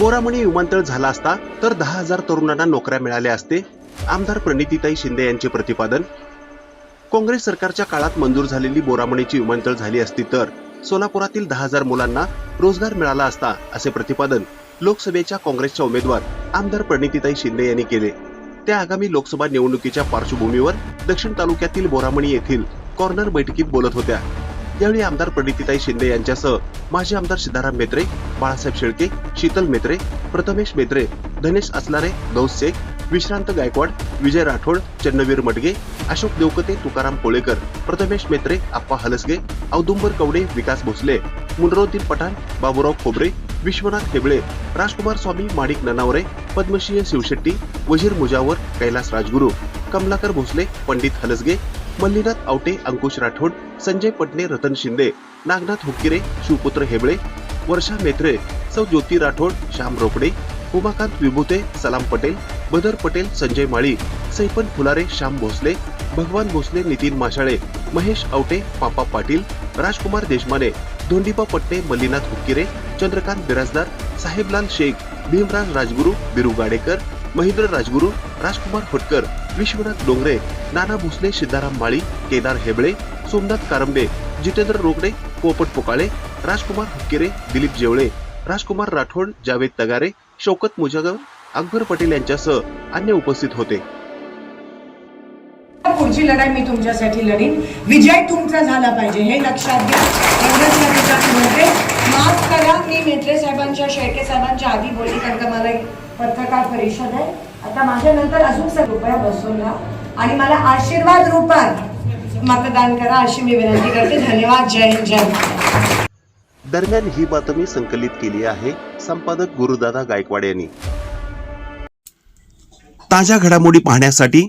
बोरामणी विमानतळ झाला असता तर दहा हजार तरुणांना नोकऱ्या मिळाल्या असते. आमदार प्रणितीताई शिंदे यांचे प्रतिपादन. काँग्रेस सरकारच्या काळात मंजूर झालेली बोरामणीची विमानतळ झाली असती तर सोलापुरातील दहा हजार मुलांना रोजगार मिळाला असता असे प्रतिपादन लोकसभेच्या काँग्रेसच्या उमेदवार आमदार प्रणितीताई शिंदे यांनी केले. त्या आगामी लोकसभा निवडणुकीच्या पार्श्वभूमीवर दक्षिण तालुक्यातील बोरामणी येथील कॉर्नर बैठकीत बोलत होत्या. यावेळी आमदार प्रणितीताई शिंदे यांच्यासह माजी आमदार सिद्धाराम मेत्रे बाळासाहेब शेळके शीतल मेत्रे प्रथमेश मेत्रे धनेश असलारे गौस शेख विश्रांत गायकवाड विजय राठोड चन्नवीर मडगे अशोक देवकते तुकाराम कोळेकर प्रथमेश मेत्रे आप्पा हलसगे औदुंबर कवडे विकास भोसले मुनरोद्दीन पठाण बाबुराव खोबरे विश्वनाथ हेबळे राजकुमार स्वामी माणिक ननावरे पद्मश्री शिवशेट्टी वजीर मुजावर कैलास राजगुरू कमलाकर भोसले पंडित हलसगे मल्लीनाथ आवटे अंकुश राठोड संजय पटणे रतन शिंदे नागनाथ हुक्किरे शिवपुत्र हेबळे वर्षा मेत्रे सौ ज्योती राठोड श्याम रोकडे उमाकांत विभूते सलाम पटेल बदर पटेल संजय माळी सैपन फुलारे श्याम भोसले भगवान भोसले नितीन माशाळे महेश आवटे पापा पाटील राजकुमार देशमाने धोंडीबा पट्टे मल्लीनाथ हुक्किरे चंद्रकांत बिराजदार साहेबलाल शेख भीमराज राजगुरू बिरू गाडेकर महेंद्र राजगुरू राजकुमार फटकर विश्वनाथ डोंगरे नाना भोसले सिद्धाराम माळी केदार हेबळे सोमनाथ कारंबे जितेंद्र रोकडे पोपट पोकाळे राजकुमार हुक्केरे दिलीप जेवळे राजकुमार राठोड जावेद तगारे शौकत मुजागर अकबर पटेल यांच्यासह अन्य उपस्थित होते. पुढची लढाई मी तुमच्यासाठी लढीन. विजय तुमचा झाला पाहिजे हे लक्षात घ्या. एवढंच म्हणते माफ करा मी मेत्रे साहेबांच्या शेळके साहेबांच्या आधी बोलली कारण का मला एक पत्रकार परिषद आहे. आता माझ्या नंतर अजून सर रुपया बसवला आणि मला आशीर्वाद रूपात मतदान करा अशी मी विनंती करते. धन्यवाद. जय हिंद जय दरम्यान ही बातमी संकलित केली आहे संपादक गुरुदादा गायकवाड यांनी. ताज्या घडामोडी पाहण्यासाठी